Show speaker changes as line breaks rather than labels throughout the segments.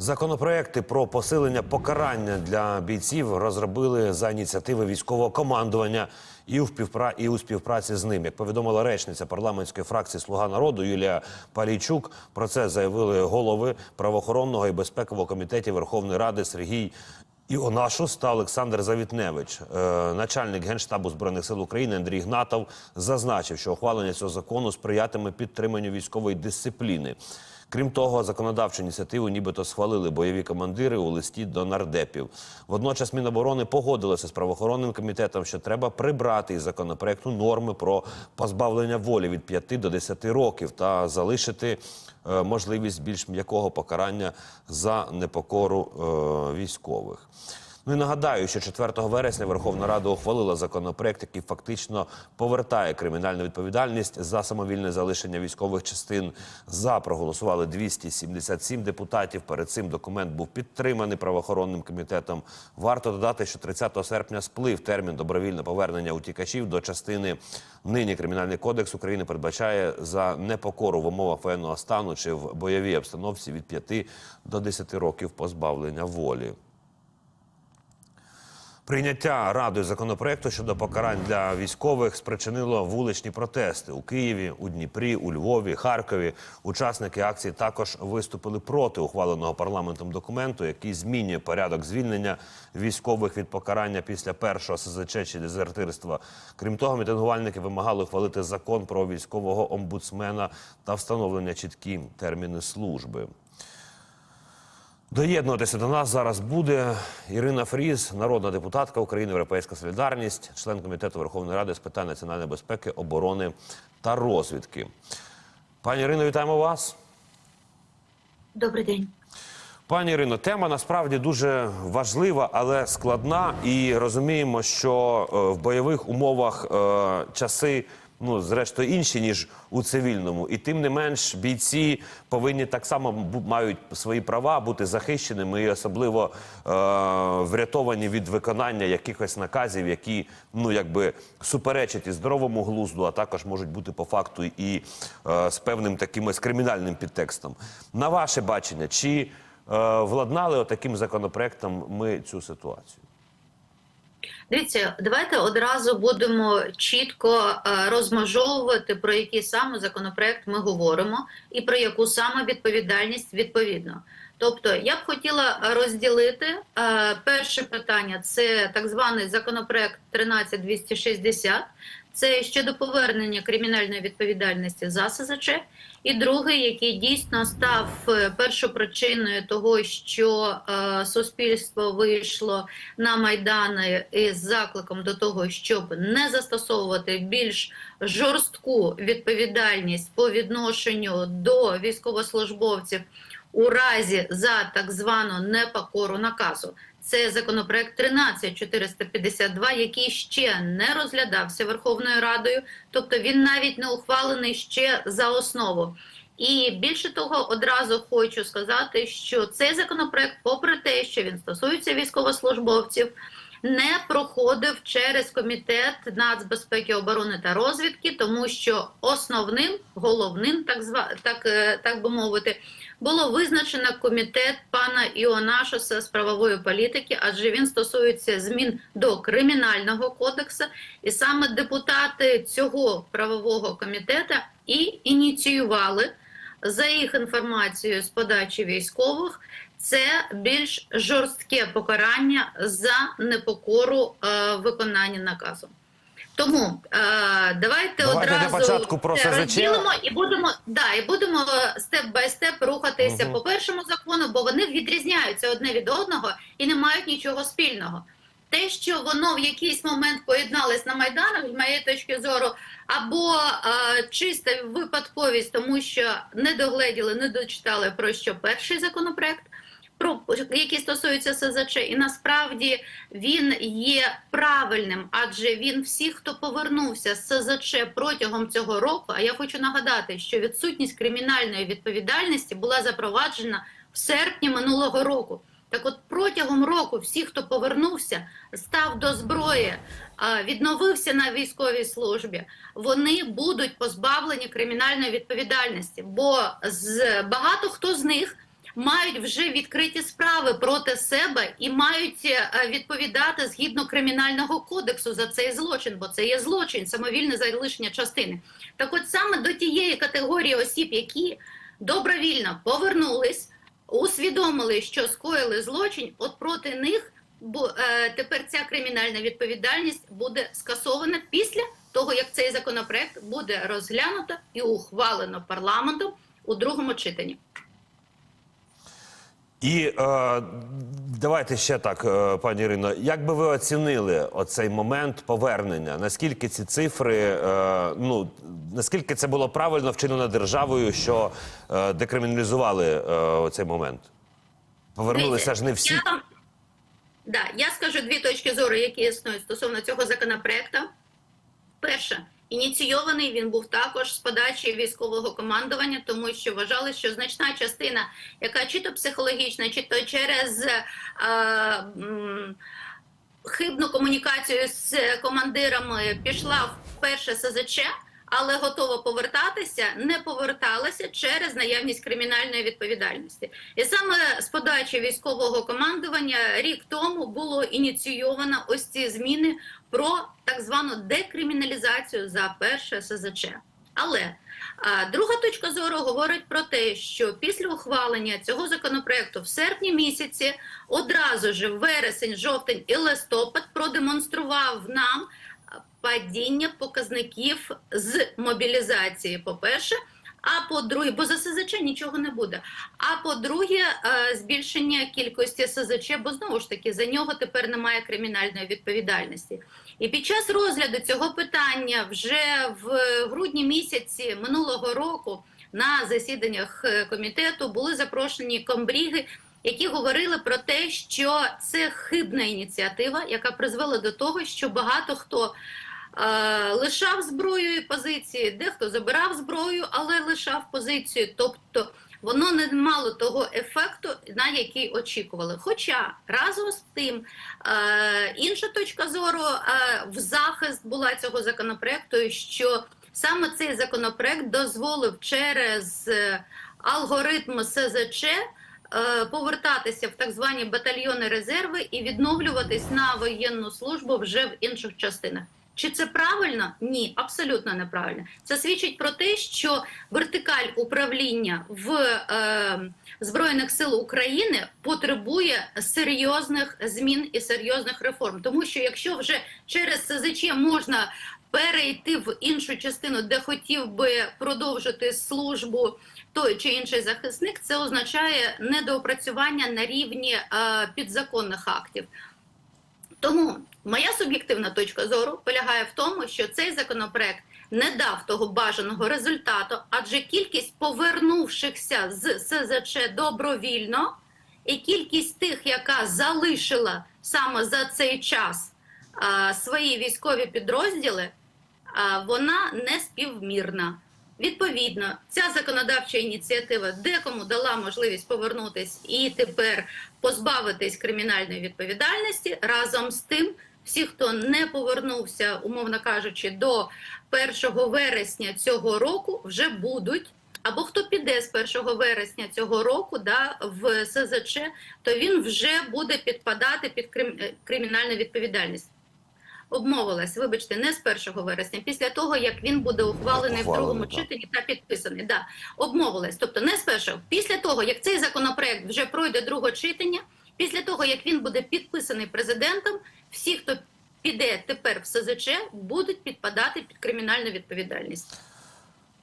Законопроекти про посилення покарання для бійців розробили за ініціативи військового командування і у, співпра... і у співпраці з ним. Як повідомила речниця парламентської фракції Слуга народу Юлія Палійчук, про це заявили голови правоохоронного і безпекового комітетів Верховної Ради Сергій Іонашус та Олександр Завітневич. Е, начальник генштабу збройних сил України Андрій Гнатов зазначив, що ухвалення цього закону сприятиме підтриманню військової дисципліни. Крім того, законодавчу ініціативу нібито схвалили бойові командири у листі до нардепів. Водночас Міноборони погодилося з правоохоронним комітетом, що треба прибрати із законопроекту норми про позбавлення волі від 5 до 10 років та залишити е, можливість більш м'якого покарання за непокору е, військових. Ну і нагадаю, що 4 вересня Верховна Рада ухвалила законопроект, який фактично повертає кримінальну відповідальність за самовільне залишення військових частин. За проголосували 277 депутатів. Перед цим документ був підтриманий правоохоронним комітетом. Варто додати, що 30 серпня сплив термін добровільне повернення утікачів до частини. Нині кримінальний кодекс України передбачає за непокору в умовах воєнного стану чи в бойовій обстановці від 5 до 10 років позбавлення волі. Прийняття радою законопроекту щодо покарань для військових спричинило вуличні протести у Києві, у Дніпрі, у Львові, Харкові. Учасники акції також виступили проти ухваленого парламентом документу, який змінює порядок звільнення військових від покарання після першого СЗЧ чи дезертирства. Крім того, мітингувальники вимагали ухвалити закон про військового омбудсмена та встановлення чіткі терміни служби. Доєднуватися до нас зараз буде Ірина Фріз, народна депутатка України, Європейська Солідарність, член комітету Верховної Ради з питань національної безпеки, оборони та розвідки. Пані Ірино, вітаємо вас.
Добрий день.
Пані Ірино, тема насправді дуже важлива, але складна. І розуміємо, що е, в бойових умовах е, часи. Ну, зрештою, інші ніж у цивільному, і тим не менш бійці повинні так само мають свої права бути захищеними і особливо е- врятовані від виконання якихось наказів, які ну якби суперечать і здоровому глузду, а також можуть бути по факту і е- з певним таким ось кримінальним підтекстом. На ваше бачення, чи е- владнали отаким законопроектом ми цю ситуацію?
Дивіться, давайте одразу будемо чітко е, розмежовувати про який саме законопроект ми говоримо, і про яку саме відповідальність відповідно. Тобто, я б хотіла розділити е, перше питання це так званий законопроект 13260, це щодо повернення кримінальної відповідальності за СЗЧ. І другий, який дійсно став е, першопричиною того, що е, суспільство вийшло на майдани із закликом до того, щоб не застосовувати більш жорстку відповідальність по відношенню до військовослужбовців у разі за так звану непокору наказу. Це законопроект 13452, який ще не розглядався Верховною Радою, тобто він навіть не ухвалений ще за основу. І більше того, одразу хочу сказати, що цей законопроект, попри те, що він стосується військовослужбовців, не проходив через комітет нацбезпеки, оборони та розвідки, тому що основним, головним, так зва так, е, так би мовити, було визначено комітет пана Іонашоса з правової політики, адже він стосується змін до кримінального кодексу, і саме депутати цього правового комітету і ініціювали за їх інформацією з подачі військових. Це більш жорстке покарання за непокору е, виконання наказу. Тому е, давайте,
Давайте
одразу
початку про
це розділимо і будемо да, і будемо степ бай степ рухатися
Мгм.
по першому закону, бо вони відрізняються одне від одного і не мають нічого спільного. Те, що воно в якийсь момент поєдналось на майданах, з моєї точки зору, або е, чиста випадковість, тому що не догледіли, не дочитали про що перший законопроект, про який стосується СЗЧ, і насправді він є правильним, адже він всіх, хто повернувся з СЗЧ протягом цього року. А я хочу нагадати, що відсутність кримінальної відповідальності була запроваджена в серпні минулого року. Так, от протягом року всі, хто повернувся, став до зброї, відновився на військовій службі, вони будуть позбавлені кримінальної відповідальності, бо з багато хто з них мають вже відкриті справи проти себе і мають е, відповідати згідно кримінального кодексу за цей злочин, бо це є злочин, самовільне залишення частини. Так, от саме до тієї категорії осіб, які добровільно повернулись, усвідомили, що скоїли злочин, от проти них бо е, тепер ця кримінальна відповідальність буде скасована після того, як цей законопроект буде розглянуто і ухвалено парламентом у другому читанні.
І е, давайте ще так, е, пані Ірино, як би ви оцінили оцей момент повернення? Наскільки ці цифри, е, ну наскільки це було правильно вчинено державою, що е, декриміналізували е, цей момент? Повернулися ж не всі.
Я, да, я скажу дві точки зору, які існують стосовно цього законопроекту. Перше, ініційований він був також з подачі військового командування, тому що вважали, що значна частина, яка чи то психологічна, чи то через е, хибну комунікацію з командирами пішла в перше СЗЧ, але готова повертатися, не поверталася через наявність кримінальної відповідальності. І саме з подачі військового командування рік тому було ініційовано ось ці зміни про так звану декриміналізацію за перше СЗЧ. Але а, друга точка зору говорить про те, що після ухвалення цього законопроекту в серпні місяці одразу ж вересень, жовтень і листопад продемонстрував нам падіння показників з мобілізації. По перше. А по-друге, бо за СЗЧ нічого не буде. А по-друге, е, збільшення кількості СЗЧ, бо знову ж таки за нього тепер немає кримінальної відповідальності. І під час розгляду цього питання вже в грудні місяці минулого року на засіданнях е, комітету були запрошені комбріги, які говорили про те, що це хибна ініціатива, яка призвела до того, що багато хто лишав зброю і позиції, дехто забирав зброю, але лишав позицію. Тобто воно не мало того ефекту, на який очікували. Хоча разом з тим інша точка зору в захист була цього законопроекту, що саме цей законопроект дозволив через алгоритм СЗЧ е, повертатися в так звані батальйони резерви і відновлюватись на воєнну службу вже в інших частинах. Чи це правильно? Ні, абсолютно неправильно. Це свідчить про те, що вертикаль управління в е, Збройних сил України потребує серйозних змін і серйозних реформ. Тому що якщо вже через СЗЧ можна перейти в іншу частину, де хотів би продовжити службу той чи інший захисник, це означає недоопрацювання на рівні е, підзаконних актів. Тому моя суб'єктивна точка зору полягає в тому, що цей законопроект не дав того бажаного результату, адже кількість повернувшихся з СЗЧ добровільно і кількість тих, яка залишила саме за цей час а, свої військові підрозділи, а, вона не співмірна. Відповідно, ця законодавча ініціатива декому дала можливість повернутись і тепер позбавитись кримінальної відповідальності. Разом з тим, всі, хто не повернувся, умовно кажучи, до 1 вересня цього року, вже будуть. Або хто піде з 1 вересня цього року да, в СЗЧ, то він вже буде підпадати під крим- е, кримінальну відповідальність. Обмовилась, вибачте, не з 1 вересня, після того як він буде ухвалений в другому
так.
читанні та підписаний. Да, обмовилась. Тобто не з першого. Після того, як цей законопроект вже пройде друге читання, після того як він буде підписаний президентом, всі, хто піде тепер в СЗЧ, будуть підпадати під кримінальну відповідальність.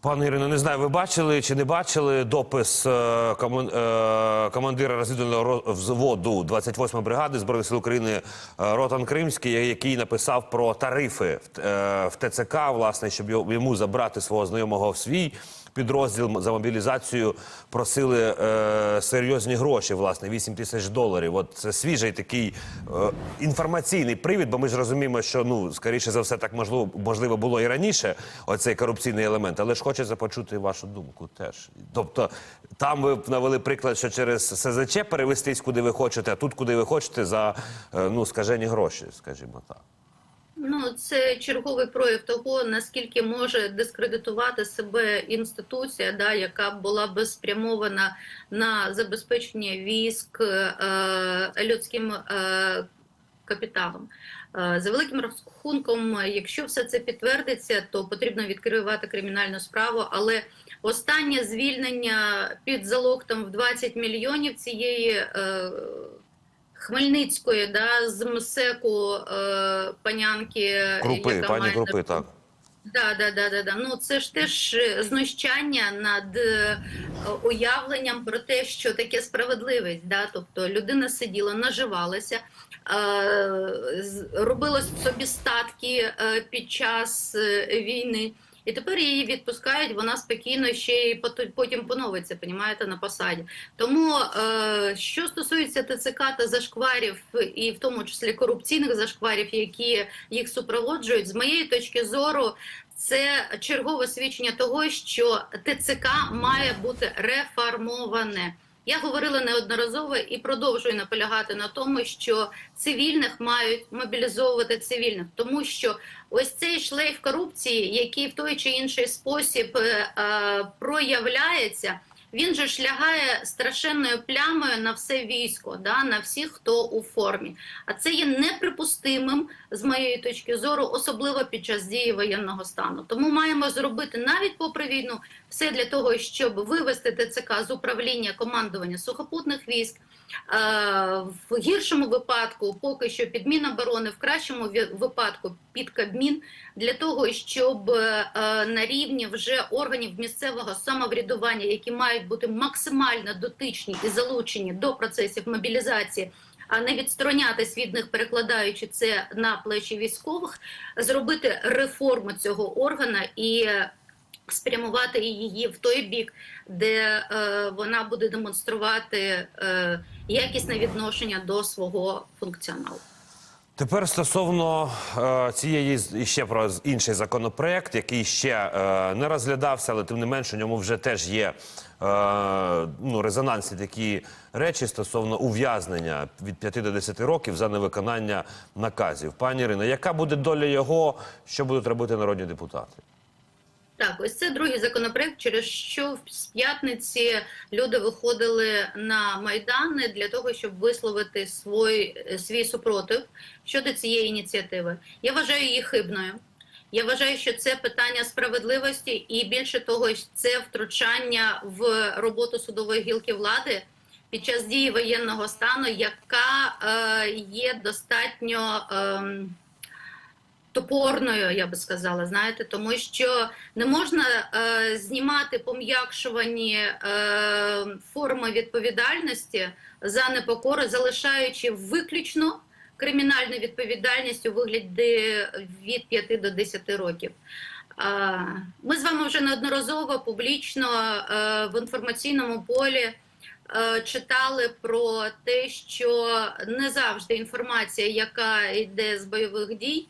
Пане Ірино, не знаю, ви бачили чи не бачили допис е, коман- е, командира розвідувального ро- взводу 28-ї бригади Збройних сил України е, Ротан Кримський, який написав про тарифи в, е, в ТЦК, власне, щоб йому забрати свого знайомого в свій підрозділ за мобілізацію просили е, серйозні гроші, власне, 8 тисяч доларів. От це свіжий такий е, інформаційний привід, бо ми ж розуміємо, що ну скоріше за все так можливо можливо було і раніше. Оцей корупційний елемент, але ж хочеться почути вашу думку теж. Тобто, там ви навели приклад, що через СЗЧ перевестись куди ви хочете, а тут куди ви хочете за е, ну скажені гроші, скажімо так.
Ну, це черговий прояв того, наскільки може дискредитувати себе інституція, да, яка була би спрямована на забезпечення військ е, людським е, капіталом. Е, За великим рахунком, якщо все це підтвердиться, то потрібно відкривати кримінальну справу. Але останнє звільнення під залог там в 20 мільйонів цієї. Е, Хмельницької, да, з МСЕКу е, панянки
Крупи,
яка
пані
має
Крупи, так.
Да, да, да, да, да. Ну це ж теж е, знущання над е, уявленням про те, що таке справедливість. Да? Тобто людина сиділа, наживалася, е, робила собі статки е, під час е, війни. І тепер її відпускають, вона спокійно ще й потім поновиться, понімаєте, на посаді. Тому е, що стосується ТЦК та зашкварів, і в тому числі корупційних зашкварів, які їх супроводжують, з моєї точки зору, це чергове свідчення того, що ТЦК має бути реформоване. Я говорила неодноразово і продовжую наполягати на тому, що цивільних мають мобілізовувати цивільних, тому що ось цей шлейф корупції, який в той чи інший спосіб е, е, проявляється, він же ж лягає страшенною плямою на все військо, да, на всіх, хто у формі. А це є неприпустимим з моєї точки зору, особливо під час дії воєнного стану. Тому маємо зробити навіть попри війну все для того, щоб вивести ТЦК з управління командування сухопутних військ. Е, В гіршому випадку, поки що під Міноборони, в кращому випадку під Кабмін, для того, щоб е, на рівні вже органів місцевого самоврядування, які мають бути максимально дотичні і залучені до процесів мобілізації, а не відсторонятись від них, перекладаючи це на плечі військових, зробити реформу цього органа і е, спрямувати її в той бік, де е, вона буде демонструвати е, якісне відношення до свого функціоналу.
Тепер стосовно е, цієї з- і ще про інший законопроект, який ще е, не розглядався, але тим не менше у ньому вже теж є е, ну, резонансні такі речі стосовно ув'язнення від 5 до 10 років за невиконання наказів. Пані Ірино, яка буде доля його, що будуть робити народні депутати?
Так, ось це другий законопроект, через що з п'ятниці люди виходили на майдани для того, щоб висловити свій, свій супротив щодо цієї ініціативи. Я вважаю її хибною. Я вважаю, що це питання справедливості, і більше того, це втручання в роботу судової гілки влади під час дії воєнного стану, яка е, є достатньо. ем, Топорною, я би сказала, знаєте, тому що не можна е, знімати пом'якшувані е, форми відповідальності за непокору, залишаючи виключно кримінальну відповідальність у вигляді від 5 до 10 років. Е, ми з вами вже неодноразово публічно е, в інформаційному полі. е, Читали про те, що не завжди інформація, яка йде з бойових дій,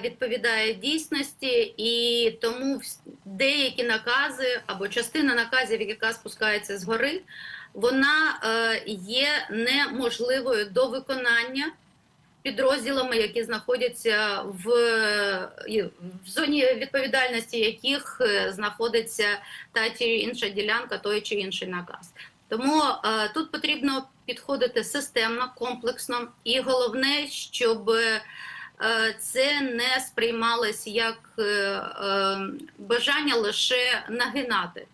відповідає дійсності, і тому деякі накази або частина наказів, яка спускається згори, вона е, є неможливою до виконання підрозділами, які знаходяться в, в зоні відповідальності яких е, знаходиться та чи інша ділянка, той чи інший наказ. Тому е, тут потрібно підходити системно, комплексно, і головне, щоб е, це не сприймалось як е, е, бажання лише нагинати.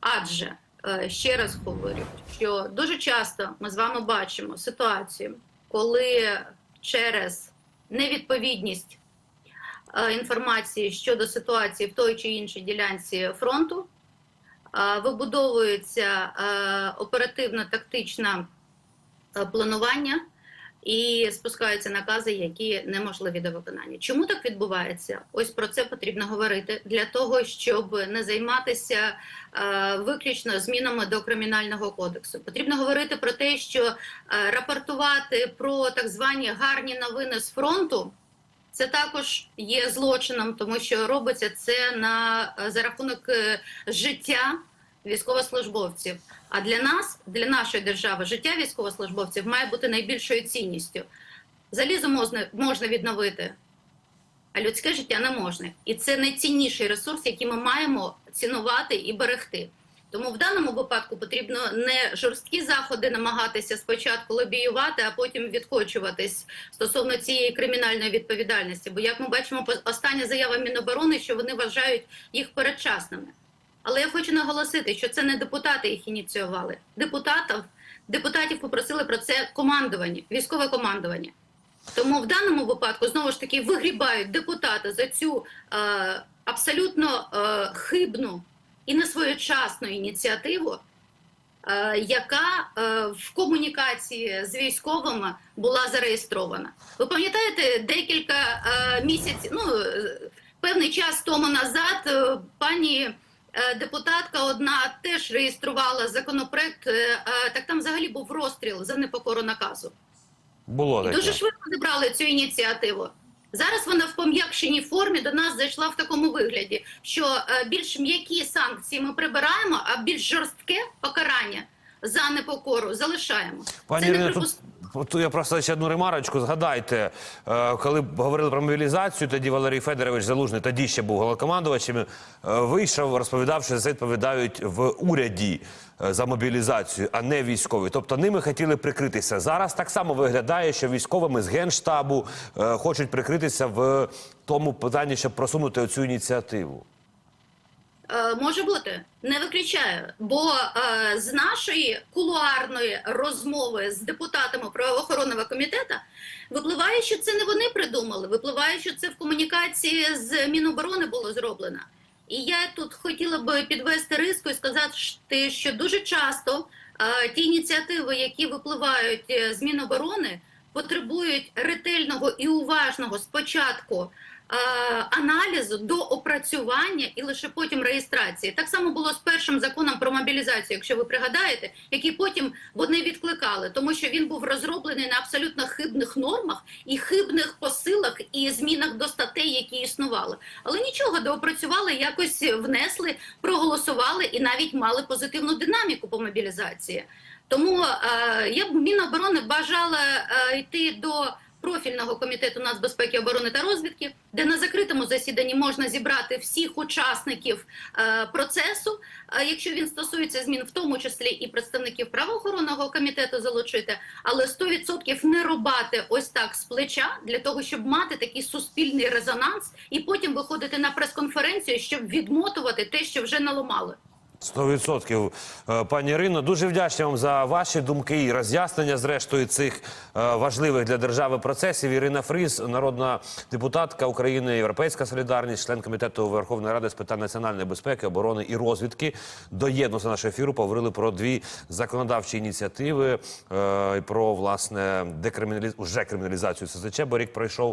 Адже е, ще раз говорю, що дуже часто ми з вами бачимо ситуацію, коли через невідповідність е, інформації щодо ситуації в той чи іншій ділянці фронту е, вибудовується е, оперативно-тактичне е, планування і спускаються накази, які неможливі до виконання. Чому так відбувається? Ось про це потрібно говорити для того, щоб не займатися е, виключно змінами до кримінального кодексу. Потрібно говорити про те, що е, рапортувати про так звані гарні новини з фронту. Це також є злочином, тому що робиться це на е, за рахунок е, життя військовослужбовців. А для нас, для нашої держави, життя військовослужбовців має бути найбільшою цінністю. Залізо можна, можна відновити, а людське життя не можна. І це найцінніший ресурс, який ми маємо цінувати і берегти. Тому в даному випадку потрібно не жорсткі заходи намагатися спочатку лобіювати, а потім відкочуватись стосовно цієї кримінальної відповідальності. Бо як ми бачимо, остання заява Міноборони, що вони вважають їх передчасними. Але я хочу наголосити, що це не депутати їх ініціювали. Депутатів, депутатів попросили про це командування, військове командування. Тому в даному випадку знову ж таки вигрібають депутати за цю е, абсолютно е, хибну і несвоєчасну ініціативу, е, яка е, в комунікації з військовими була зареєстрована. Ви пам'ятаєте, декілька е, місяців, ну е, певний час тому назад, е, пані. Е, Депутатка одна теж реєструвала законопроект. е, Так там взагалі був розстріл за непокору наказу.
Було
І
таке.
дуже швидко зібрали цю ініціативу. Зараз вона в пом'якшеній формі до нас зайшла в такому вигляді, що е, більш м'які санкції ми прибираємо, а більш жорстке покарання за непокору залишаємо.
Пані
Це
Ірино, тут, тут я просто ще одну ремарочку. Згадайте, е, коли говорили про мобілізацію, тоді Валерій Федорович Залужний, тоді ще був головнокомандувачем, е, вийшов, розповідав, що за це відповідають в уряді е, за мобілізацію, а не військові. Тобто ними хотіли прикритися. Зараз так само виглядає, що військовими з генштабу хочуть прикритися в тому питанні, щоб просунути оцю ініціативу.
Е, Може бути, не виключаю. Бо е, з нашої кулуарної розмови з депутатами правоохоронного комітету випливає, що це не вони придумали. Випливає, що це в комунікації з Міноборони було зроблено. І я тут хотіла би підвести риску і сказати, що дуже часто е, ті ініціативи, які випливають з Міноборони, потребують ретельного і уважного спочатку аналізу до опрацювання і лише потім реєстрації. Так само було з першим законом про мобілізацію, якщо ви пригадаєте, який потім вони відкликали, тому що він був розроблений на абсолютно хибних нормах і хибних посилах і змінах до статей, які існували. Але нічого доопрацювали, якось внесли, проголосували і навіть мали позитивну динаміку по мобілізації. Тому е, я б Міноборони бажала е, йти до профільного комітету нацбезпеки, оборони та розвідки, де на закритому засіданні можна зібрати всіх учасників е, процесу, якщо він стосується змін, в тому числі і представників правоохоронного комітету залучити, але 100% не рубати ось так з плеча для того, щоб мати такий суспільний резонанс, і потім виходити на прес-конференцію, щоб відмотувати те, що вже наламали.
Сто відсотків, Е, пані Ірино. Дуже вдячний вам за ваші думки і роз'яснення, зрештою, цих е, важливих для держави процесів. Ірина Фріз, народна депутатка України, Європейська солідарність, член комітету Верховної Ради з питань національної безпеки, оборони і розвідки. Доєднувся до нашого ефіру. Поговорили про дві законодавчі ініціативи е, про власне декриміналіз... уже криміналізацію СЗЧ, бо рік пройшов.